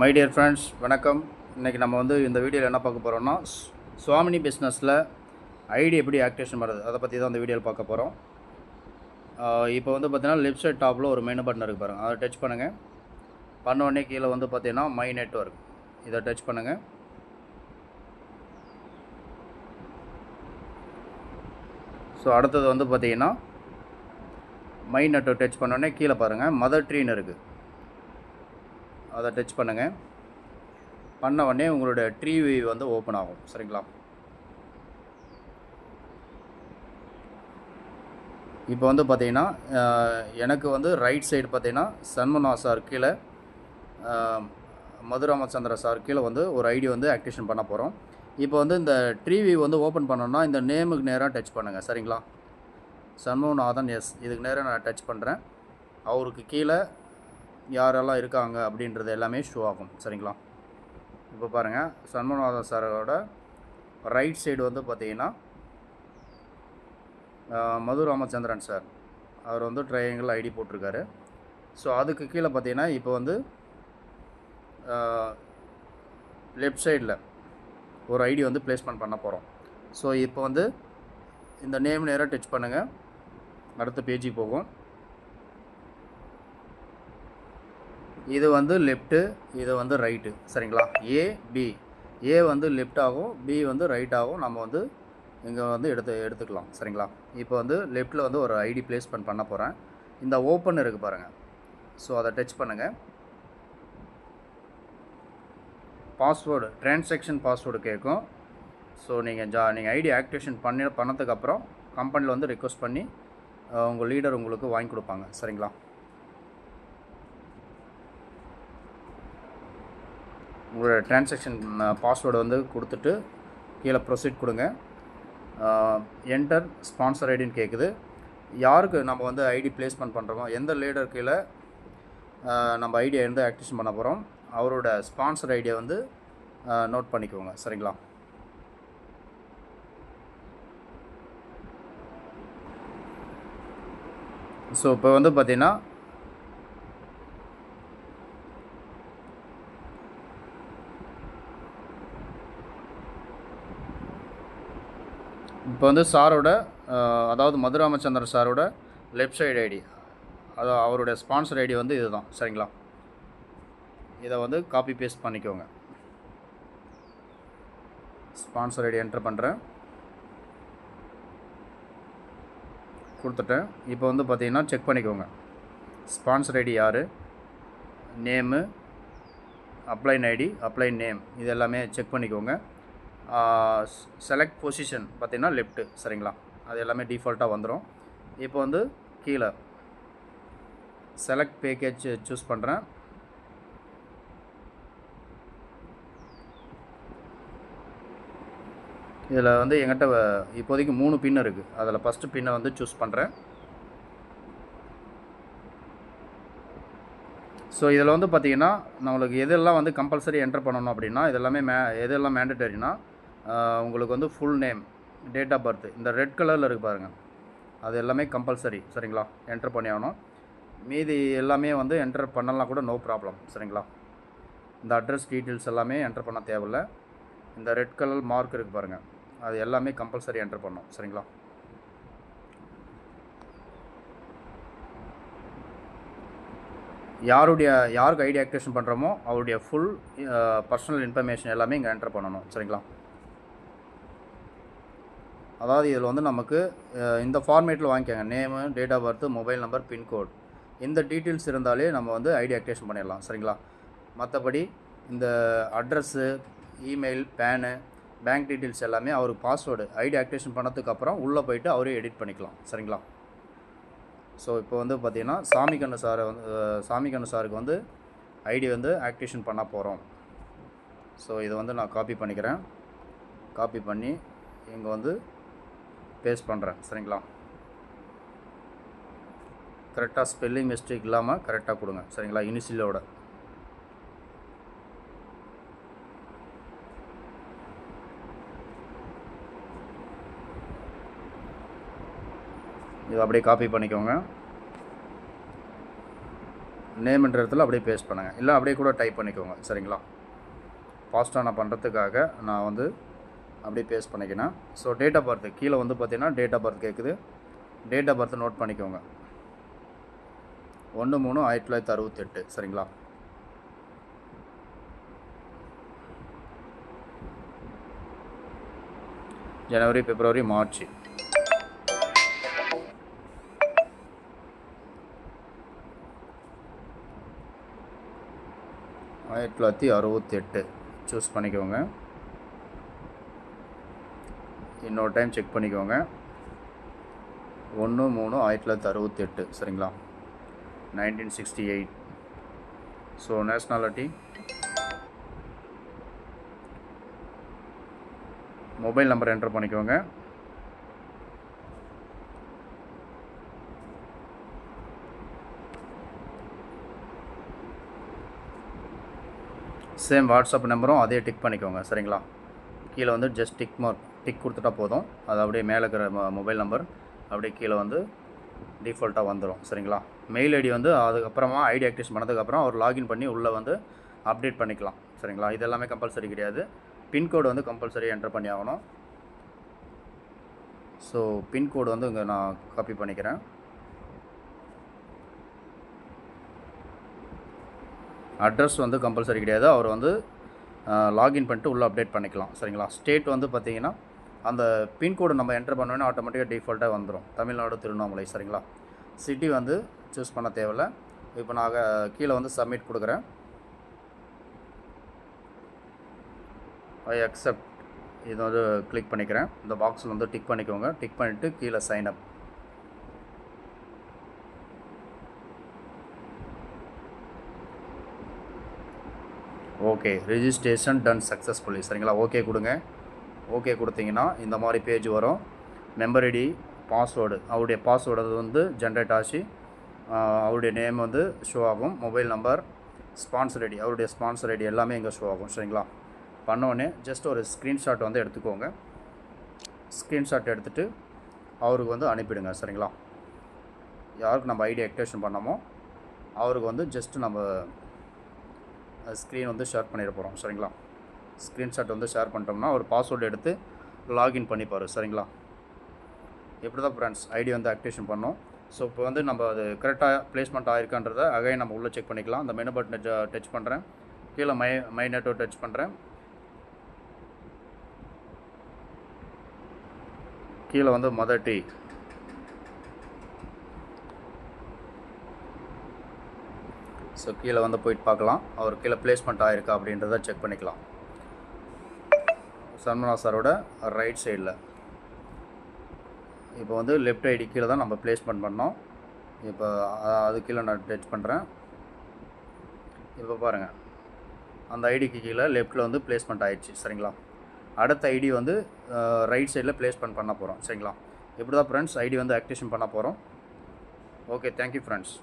My dear friends வணக்கம். இன்றைக்கி நம்ம வந்து இந்த வீடியோவில் என்ன பார்க்க போகிறோம்னா சுவாமினி பிஸ்னஸில் ஐடி எப்படி ஆக்டிவேஷன் பண்ணுறது அதை பற்றி தான் இந்த வீடியோவில் பார்க்க போகிறோம் இப்போ வந்து பார்த்தீங்கன்னா லெஃப்ட் சைட் டாப்பில் ஒரு மெனு பட்டன் இருக்குது பாருங்கள் அதை டச் பண்ணுங்கள் பண்ண உடனே கீழே வந்து பார்த்திங்கன்னா மை நெட்ஒர்க் இதை டச் பண்ணுங்கள் ஸோ அடுத்தது வந்து பார்த்தீங்கன்னா மை நெட்ஒர்க் டச் பண்ணோடனே கீழே பாருங்கள் மதர் ட்ரீன்னு இருக்குது அதை டச் பண்ணுங்கள் பண்ண உடனே உங்களோட ட்ரீ வியூ வந்து ஓப்பன் ஆகும். சரிங்களா? இப்போ வந்து பார்த்தீங்கன்னா எனக்கு வந்து ரைட் சைடு பார்த்தீங்கன்னா சண்முனா சார் கீழே மதுராமச்சந்திர சார் கீழே வந்து ஒரு ஐடி வந்து ஆக்டிவேஷன் பண்ண போகிறோம் இப்போ வந்து இந்த ட்ரீவி வந்து ஓப்பன் பண்ணோன்னா இந்த நேமுக்கு நேராக டச் பண்ணுங்கள் சரிங்களா? சண்முகநாதன் எஸ் இதுக்கு நேராக நான் டச் பண்ணுறேன் அவருக்கு கீழே யாரெல்லாம் இருக்காங்க அப்படின்றது எல்லாமே ஷோ ஆகும். சரிங்களா? இப்போ பாருங்கள் சண்முகநாதன் சாரோட ரைட் சைடு வந்து பார்த்தீங்கன்னா மது ராமச்சந்திரன் சார் அவர் வந்து ட்ரையாங்கிள் ஐடி போட்டிருக்காரு. ஸோ அதுக்கு கீழே பார்த்தீங்கன்னா இப்போ வந்து லெஃப்ட் சைடில் ஒரு ஐடி வந்து பிளேஸ்மெண்ட் பண்ண போகிறோம் ஸோ இப்போ வந்து இந்த நேம் நேராக டச் பண்ணுங்கள் அடுத்த பேஜுக்கு போகும். இது வந்து லெஃப்ட்டு இது வந்து ரைட்டு சரிங்களா? ஏ பி ஏ வந்து லெஃப்ட் ஆகும் பி வந்து ரைட் ஆகும். நம்ம வந்து இங்கே வந்து எடுத்து எடுத்துக்கலாம். சரிங்களா? இப்போ வந்து லெஃப்ட்டில் வந்து ஒரு ஐடி பிளேஸ்மெண்ட் பண்ண போகிறேன் இந்த ஓப்பன் இருக்குது பாருங்கள் ஸோ அதை டச் பண்ணுங்கள் பாஸ்வேர்டு டிரான்சாக்ஷன் பாஸ்வேர்டு கேட்கும். ஸோ நீங்கள் ஜா நீங்கள் ஐடி ஆக்டிவேஷன் பண்ணி பண்ணதுக்கப்புறம் கம்பெனியில் வந்து ரிக்வஸ்ட் பண்ணி உங்கள் லீடர் உங்களுக்கு வாங்கி கொடுப்பாங்க. சரிங்களா? உங்களோட டிரான்சாக்ஷன் பாஸ்வேர்டு வந்து கொடுத்துட்டு கீழே ப்ரொசீட் கொடுங்க. என்டர் ஸ்பான்சர் ஐடின்னு கேட்குது யாருக்கு நம்ம வந்து ஐடி பிளேஸ்மெண்ட் பண்ணுறோமோ எந்த லீடர் கீழே நம்ம ஐடியை வந்து ஆக்டிவேஷன் பண்ண போகிறோம் அவரோட ஸ்பான்சர் ஐடியை வந்து நோட் பண்ணிக்கோங்க. சரிங்களா? ஸோ இப்போ வந்து பார்த்திங்கன்னா இப்போ வந்து சாரோட அதாவது மதுராமச்சந்திர சாரோட லெஃப்ட் சைடு ஐடி அதாவது அவருடைய ஸ்பான்சர் ஐடி வந்து இதுதான். சரிங்களா? இதை வந்து காப்பி பேஸ்ட் பண்ணிக்கோங்க. ஸ்பான்சர் ஐடி என்டர் பண்ணுறேன் கொடுத்துட்டேன். இப்போ வந்து பார்த்தீங்கன்னா செக் பண்ணிக்கோங்க. ஸ்பான்சர் ஐடி யார்? Name upline ID upline name இது எல்லாமே செக் பண்ணிக்கோங்க. செலக்ட் பொசிஷன் பார்த்திங்கன்னா லெஃப்ட்டு சரிங்களா? அது எல்லாமே டிஃபால்ட்டாக வந்துடும் இப்போ வந்து கீழே. செலக்ட் பேக்கேஜ் சூஸ் பண்ணுறேன் இதில் வந்து எங்கிட்ட வ- இப்போதைக்கு மூணு பின் இருக்குது அதில் ஃபஸ்ட்டு பின்னை வந்து சூஸ் பண்ணுறேன் ஸோ இதில் வந்து பார்த்திங்கன்னா நம்மளுக்கு எதெல்லாம் வந்து கம்பல்சரி என்டர் பண்ணணும் அப்படின்னா இதெல்லாமே மே எதெல்லாம் மேண்டட்டரினா உங்களுக்கு வந்து full name date of birth இந்த ரெட் கலரில் இருக்குது பாருங்கள் அது எல்லாமே கம்பல்சரி சரிங்களா? என்ட்ரு பண்ணி ஆகணும் மீதி எல்லாமே வந்து என்டர் பண்ணலாம் கூட நோ ப்ராப்ளம் சரிங்களா? இந்த அட்ரஸ் டீட்டெயில்ஸ் எல்லாமே என்ட்ரு பண்ண தேவையில்ல. இந்த ரெட் கலர் மார்க் இருக்குது பாருங்கள் அது எல்லாமே கம்பல்சரி என்ட்ரு பண்ணும் சரிங்களா? யாருடைய யாருக்கு ஐடி ஆக்டிவேஷன் பண்ணுறோமோ அவருடைய ஃபுல் பர்சனல் இன்ஃபர்மேஷன் எல்லாமே இங்கே என்டர் பண்ணணும் சரிங்களா? அதாவது இதில் வந்து நமக்கு இந்த ஃபார்மேட்டில் வாங்கிக்கோங்க. Name date of birth mobile number pincode இந்த டீட்டெயில்ஸ் இருந்தாலே நம்ம வந்து ஐடி ஆக்டிவேஷன் பண்ணிடலாம். சரிங்களா? மற்றபடி இந்த address email PAN bank details எல்லாமே அவருக்கு பாஸ்வேர்டு ஐடி ஆக்டிவேஷன் பண்ணதுக்கப்புறம் உள்ளே போயிட்டு அவரே எடிட் பண்ணிக்கலாம். சரிங்களா? ஸோ இப்போ வந்து பார்த்திங்கன்னா சாமிக்கண்ணு சாரை வந்து அஹ், சாமிக்கண்ணு சாருக்கு வந்து ஐடி வந்து ஆக்டிவேஷன் பண்ண போகிறோம் ஸோ இதை வந்து நான் காப்பி பண்ணிக்கிறேன். காப்பி பண்ணி இங்கே வந்து பேஸ்ட் பண்ணுறேன் சரிங்களா? கரெக்டாக ஸ்பெல்லிங் மிஸ்டேக் இல்லாமல் கரெக்டாக கொடுங்க சரிங்களா? இனிஷியலோட இதை அப்படியே காப்பி பண்ணிக்கோங்க. நேம்ன்ற இடத்துல அப்படியே பேஸ்ட் பண்ணுங்கள் இல்லை அப்படியே கூட டைப் பண்ணிக்கோங்க சரிங்களா? ஃபாஸ்ட்டாக நான் பண்ணுறதுக்காக நான் வந்து அப்படியே பேஸ்ட் பண்ணிக்கினேன் ஸோ டேட் ஆஃப் பர்த் கீழே வந்து பார்த்தீங்கன்னா டேட் ஆஃப் பர்த் கேட்குது டேட் ஆஃப் பர்த் நோட் பண்ணிக்கோங்க. ஒன்று மூணு ஆயிரத்தி தொள்ளாயிரத்தி அறுபத்தெட்டு. சரிங்களா? ஜனவரி பிப்ரவரி மார்ச் ஆயிரத்தி தொள்ளாயிரத்தி அறுபத்தெட்டு. சூஸ் பண்ணிக்கோங்க. இன்னொரு டைம் செக் பண்ணிக்கோங்க. ஒன்று மூணு ஆயிரத்தி தொள்ளாயிரத்தி அறுபத்தெட்டு. சரிங்களா? Nineteen sixty eight so nationality mobile number enter பண்ணிக்கோங்க சேம் வாட்ஸ்அப் நம்பரும் அதே டிக் பண்ணிக்கோங்க. சரிங்களா? கீழே வந்து ஜஸ்ட் டிக் மார்க் டிக் கொடுத்துட்டா போதும். அது அப்படியே மேலே இருக்கிற மொபைல் நம்பர் அப்படியே கீழே வந்து டிஃபால்ட்டாக வந்துடும் சரிங்களா? மெயில் ஐடி வந்து அதுக்கப்புறமா ஐடி ஆக்டிவேஷன் பண்ணதுக்கப்புறம் அவர் லாகின் பண்ணி உள்ளே வந்து அப்டேட் பண்ணிக்கலாம். சரிங்களா? இது எல்லாமே கம்பல்சரி கிடையாது. பின்கோடு வந்து கம்பல்சரி என்டர் பண்ணி ஆகணும். ஸோ பின்கோடு வந்து இங்கே நான் காப்பி பண்ணிக்கிறேன். அட்ரஸ் வந்து கம்பல்சரி கிடையாது. அவர் வந்து லாகின் பண்ணிட்டு உள்ளே அப்டேட் பண்ணிக்கலாம். சரிங்களா? ஸ்டேட் வந்து பார்த்தீங்கன்னா அந்த பின்கோடு நம்ம என்டர் பண்ணோன்னே ஆட்டோமேட்டிக்காக டிஃபால்ட்டாக வந்துடும் தமிழ்நாடு திருவண்ணாமலை சரிங்களா? சிட்டி வந்து சூஸ் பண்ண தேவையில்ல. இப்போ நான் கீழே வந்து சப்மிட் கொடுக்குறேன். ஐ அக்செப்ட் இது வந்து கிளிக் பண்ணிக்கிறேன். இந்த பாக்ஸில் வந்து டிக் பண்ணிக்கோங்க. டிக் பண்ணிவிட்டு கீழே sign up okay registration done successfully சரிங்களா? ஓகே கொடுங்க. ஓகே கொடுத்தீங்கன்னா இந்த மாதிரி பேஜ் வரும். மெம்பர் ஐடி பாஸ்வேர்டு அவருடைய பாஸ்வேர்டு வந்து ஜென்ரேட் ஆச்சு அவருடைய நேம் வந்து ஷோ ஆகும். மொபைல் நம்பர் ஸ்பான்சர் ஐடி அவருடைய ஸ்பான்சர் ஐடி எல்லாமே இங்கே ஷோ ஆகும். சரிங்களா? பண்ணோடனே ஜஸ்ட் ஒரு ஸ்க்ரீன்ஷாட் வந்து எடுத்துக்கோங்க. ஸ்க்ரீன்ஷாட் எடுத்துகிட்டு அவருக்கு வந்து அனுப்பிடுங்க. சரிங்களா? யாருக்கு நம்ம ஐடி ஆக்டிவேஷன் பண்ணோமோ அவருக்கு வந்து ஜஸ்ட்டு நம்ம ஸ்க்ரீன் வந்து ஷேர் பண்ணிட போகிறோம் சரிங்களா? ஸ்க்ரீன்ஷாட் வந்து ஷேர் பண்ணிட்டோம்னா ஒரு பாஸ்வேர்டு எடுத்து லாகின் பண்ணிப்பார் சரிங்களா? இப்படி தான் ஃப்ரெண்ட்ஸ் ஐடி வந்து ஆக்டிவேஷன் பண்ணோம். ஸோ இப்போ வந்து நம்ம அது கரெக்டாக ப்ளேஸ்மெண்ட் ஆயிருக்கான்றதை அகைன் நம்ம உள்ளே செக் பண்ணிக்கலாம். அந்த மெனு பட்டனை டச் பண்ணுறேன் கீழே மை மை நெட்ஒர்க் டச் பண்ணுறேன் கீழே வந்து மதர் டீ ஸோ கீழே வந்து போயிட்டு பார்க்கலாம். அவர் கீழே பிளேஸ்மெண்ட் ஆயிருக்கா அப்படின்றத செக் பண்ணிக்கலாம். சன்மனா சாரோட ரைட் சைடில் இப்போ வந்து லெஃப்ட் ஐடி கீழே தான் நம்ம பிளேஸ்மெண்ட் பண்ணோம். இப்போ அது கீழே நான் டச் பண்ணுறேன் இப்போ பாருங்கள் அந்த ஐடிக்கு கீழே லெஃப்ட்டில் வந்து பிளேஸ்மெண்ட் ஆயிடுச்சு. சரிங்களா? அடுத்த ஐடி வந்து ரைட் சைடில் பிளேஸ்மெண்ட் பண்ண போகிறோம் சரிங்களா? இப்படி தான் ஃப்ரெண்ட்ஸ் ஐடி வந்து ஆக்டிவேஷன் பண்ண போகிறோம் ஓகே தேங்க்யூ ஃப்ரெண்ட்ஸ்